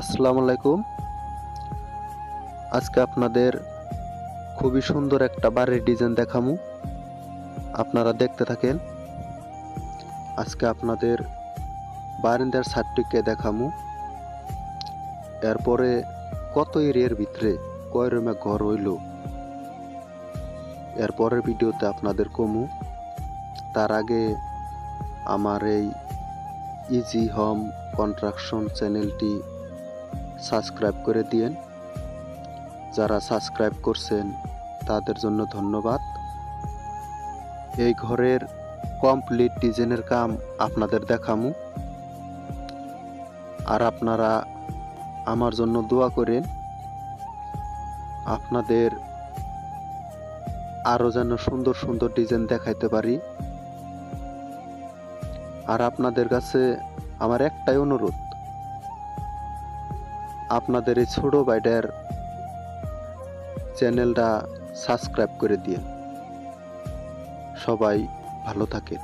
আসসালামু আলাইকুম। আজকে আপনাদের খুবই সুন্দর একটা বাড়ির ডিজাইন দেখামু। আপনারা দেখতে থাকেন। আজকে আপনাদের বারিন্দার ছাদটিকে দেখামু। এরপরে কত এরিয়ার ভিতরে কয় রুমে ঘর হইল এরপরের ভিডিওতে আপনাদের কমু। তার আগে আমার এই ইজি হোম কন্ট্রাকশন চ্যানেলটি সাবস্ক্রাইব করে দিয়েন। যারা সাবস্ক্রাইব করছেন, তাদের জন্য ধন্যবাদ। এই ঘরের কমপ্লিট ডিজাইনের কাম আপনাদের দেখামু। আর আপনারা আমার জন্য দোয়া করেন, আপনাদের আরও যেন সুন্দর সুন্দর ডিজাইন দেখাইতে পারি। আর আপনাদের কাছে আমার একটাই অনুরোধ আপনাদের এই ছোট ভাইটার চ্যানেলটা সাবস্ক্রাইব করে দিয়ে সবাই ভালো থাকেন।